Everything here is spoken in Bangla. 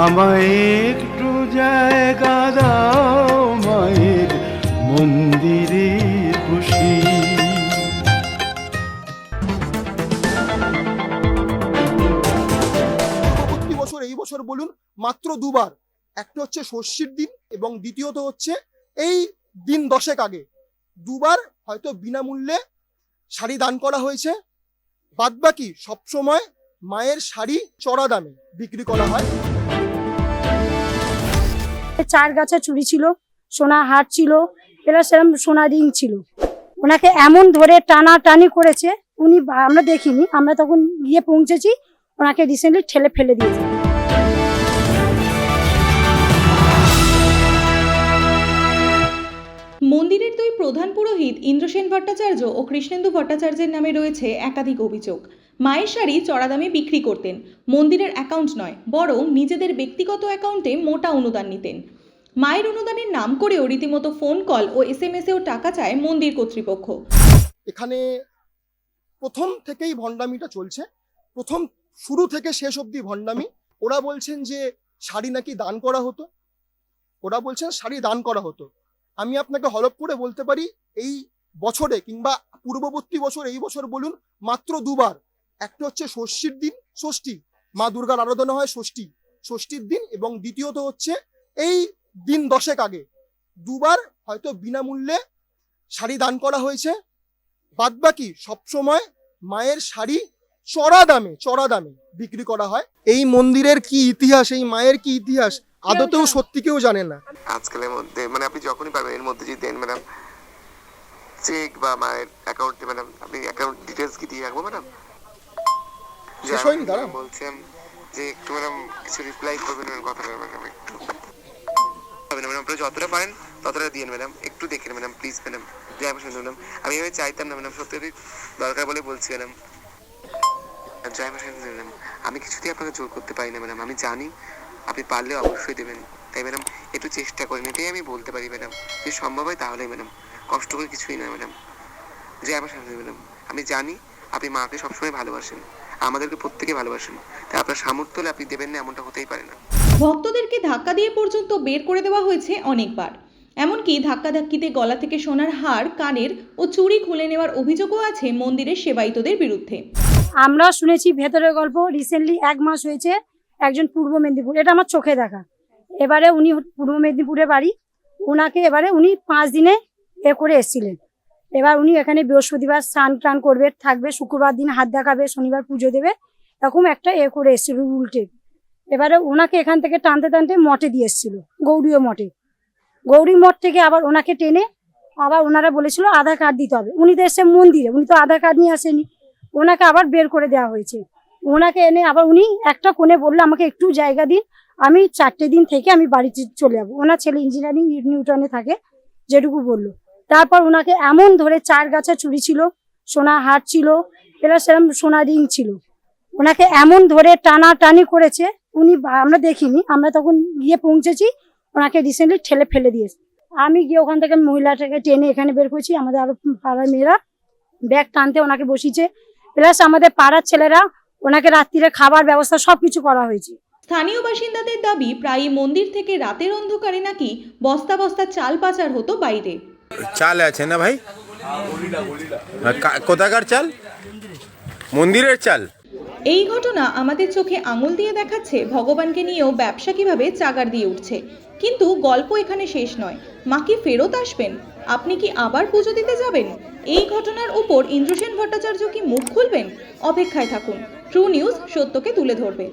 আমায় একটু জায়গা দাও মায়ের মন্দিরে বসি পরবর্তী বছর এই বছর বলুন মাত্র দুবার। একটা হচ্ছে ষষ্ঠীর দিন এবং দ্বিতীয়ত হচ্ছে এই দিন দশেক আগে। দুবার হয়তো বিনামূল্যে শাড়ি দান করা হয়েছে। বাদবাকি সবসময় মায়ের শাড়ি চড়া দামে বিক্রি করা হয়। চার গাছা চুড়ি ছিল, সোনা হার ছিল প্লাস সেরকম সোনা রিং ছিল। ওনাকে এমন ধরে টানা টানি করেছে, উনি আমরা দেখিনি, আমরা তখন গিয়ে পৌঁছেছি, ওনাকে রিসেন্টলি ঠেলে ফেলে দিয়েছে। মন্দিরের দুই প্রধান পুরোহিত ইন্দ্রসেন ভট্টাচার্য ও কৃষ্ণেন্দু ভট্টাচার্যের নামে রয়েছে একাধিক অভিযোগ। মায়ের শাড়ি চড়া দামে বিক্রি করতেন। মন্দিরের অ্যাকাউন্ট নয়, বরং নিজেদের ব্যক্তিগত অ্যাকাউন্টে মোটা অনুদান নিতেন। মায়ের অনুদানের নাম করেও রীতিমতো ফোন কল ও এস এম এসেও টাকা চায় মন্দির কর্তৃপক্ষ। এখানে প্রথম থেকেই ভণ্ডামিটা চলছে। প্রথম শুরু থেকে শেষ অবধি ভণ্ডামি। ওরা বলছেন যে শাড়ি নাকি দান করা হতো। ওরা বলছেন শাড়ি দান করা হতো। আমি আপনাকে হলপ করে বলতে পারি, এই বছরে কিংবা পূর্ববর্তী বছর, এই বছর বলুন, মাত্র দুবার একটা হচ্ছে ষষ্ঠীর দিন, ষষ্ঠী। মা দুর্গার আরাধনা হয় ষষ্ঠী। ষষ্ঠীর দিন এবং দ্বিতীয়ত হচ্ছে এই দিন দশেক আগে। দুবার হয়তো বিনামূল্যে শাড়ি দান করা হয়েছে। বাদবাকি সবসময় মায়ের শাড়ি চড়া দামে চড়া দামে বিক্রি করা হয়। এই মন্দিরের কি ইতিহাস, এই মায়ের কি ইতিহাস, আদতেও সত্যি কেউ জানে না। আজকালের মধ্যে মানে আপনি যখনই পাবেন, এর মধ্যে যদি দেন ম্যাডাম, চেক বা মায়ের অ্যাকাউন্টে ম্যাডাম, আপনি অ্যাকাউন্ট ডিটেলস কি দিয়ে রাখব ম্যাডাম? শেষ হয়নি, দাঁড়ান। বলছিলাম যে একটু ম্যাডাম কিছু রিপ্লাই করবেন ম্যাডাম কথাটা ম্যাডাম একটু। ম্যাডাম আপনারা যতটা পারেন ততটা দিন ম্যাডাম। একটু দেখেন ম্যাডাম প্লিজ ম্যাডাম। ম্যাডাম। আমি এভাবে চাইতাম না ম্যাডাম সত্যি দরকার বলে বলছি ম্যাডাম। জয় ম্যাডাম। আমি কিছুতেই আপনাকে জোর করতে পারি না ম্যাডাম। আমি জানি আপনি পারলে অবশ্যই দেবেন। তাই ম্যাডাম একটু চেষ্টা করেন। এটাই আমি বলতে পারি ম্যাডাম। যদি সম্ভব হয় তাহলে ম্যাডাম। কষ্ট করে কিছুই না ম্যাডাম। জয় আমার সামনে ম্যাডাম। আমি জানি আপনি মাকে সবসময় ভালোবাসেন। আমাদেরকে প্রত্যেকে ভালোবাসেন। তাই আপনার সামর্থ্য হলে আপনি দেবেন না এমনটা হতেই পারে না। ভক্তদেরকে ধাক্কা দিয়ে পর্যন্ত বের করে দেওয়া হয়েছে অনেকবার। এমনকি ধাক্কাধাক্কিতে গলা থেকে সোনার হার কানের ও চুরি খুলে নেওয়ার অভিযোগও আছে মন্দিরের সেবায়িতদের বিরুদ্ধে। আমরা শুনেছি ভেতরের গল্প। রিসেন্টলি এক মাস হয়েছে একজন পূর্ব মেদিনীপুর এটা আমার চোখে দেখা। এবারে উনি পূর্ব মেদিনীপুরে বাড়ি ওনাকে এবারে উনি পাঁচ দিনে এ করে এসেছিলেন। এবার উনি এখানে বৃহস্পতিবার স্নান টান করবে, থাকবে, শুক্রবার দিন হাত দেখাবে, শনিবার পুজো দেবে, এরকম একটা এ করে এসেছিল উল্টে। এবারে ওনাকে এখান থেকে টানতে টানতে মঠে দিয়ে এসেছিল, গৌরীয় মঠে। গৌরী মঠ থেকে আবার ওনাকে টেনে আবার ওনারা বলেছিল আধার কার্ড দিতে হবে। উনি তো এসে মন্দিরে, উনি তো আধার কার্ড নিয়ে আসেনি। ওনাকে আবার বের করে দেওয়া হয়েছে। ওনাকে এনে আবার উনি একটা কোণে বলল, আমাকে একটু জায়গা দিন, আমি চারটে দিন থেকে আমি বাড়িতে চলে যাব। ওনার ছেলে ইঞ্জিনিয়ারিং নিউটনে থাকে, যেটুকু বলল। তারপর ওনাকে এমন ধরে চার গাছা চুড়ি ছিল, সোনা হার ছিল প্লাস সেরকম সোনা রিং ছিল। ওনাকে এমন ধরে টানা টানি করেছে, উনি আমরা দেখিনি, আমরা তখন গিয়ে পৌঁছেছি ওনাকে রিসেন্টলি ঠেলে ফেলে দিয়েছে। আমি গিয়ে ওখান থেকে মহিলাটাকে টেনে এখানে বের করছি, আমাদের আরও পাড়ার মেয়েরা। ব্যাগ টানতে ওনাকে বসিয়েছে। প্লাস আমাদের পাড়ার ছেলেরা, ওনাকে রাত্রিরে খাবার ব্যবস্থা সবকিছু করা হয়েছে। স্থানীয় বাসিন্দাদের দাবি, প্রায়ই মন্দির থেকে রাতের অন্ধকারে নাকি বস্তা বস্তা চাল পাচার হতো বাইরে। চাল আছে না ভাই? কোথাকার চাল? মন্দিরের চাল। এই ঘটনা আমাদের চোখে আঙুল দিয়ে দেখাচ্ছে, ভগবানকে নিয়েও ব্যবসা কীভাবে চাগার দিয়ে উঠছে। কিন্তু গল্প এখানে শেষ নয়। মা কি ফেরত আসবেন? আপনি কি আবার পুজো দিতে যাবেন? এই ঘটনার উপর ইন্দ্রসেন ভট্টাচার্য কি মুখ খুলবেন? অপেক্ষায় থাকুন। ট্রু নিউজ সত্যকে তুলে ধরবে।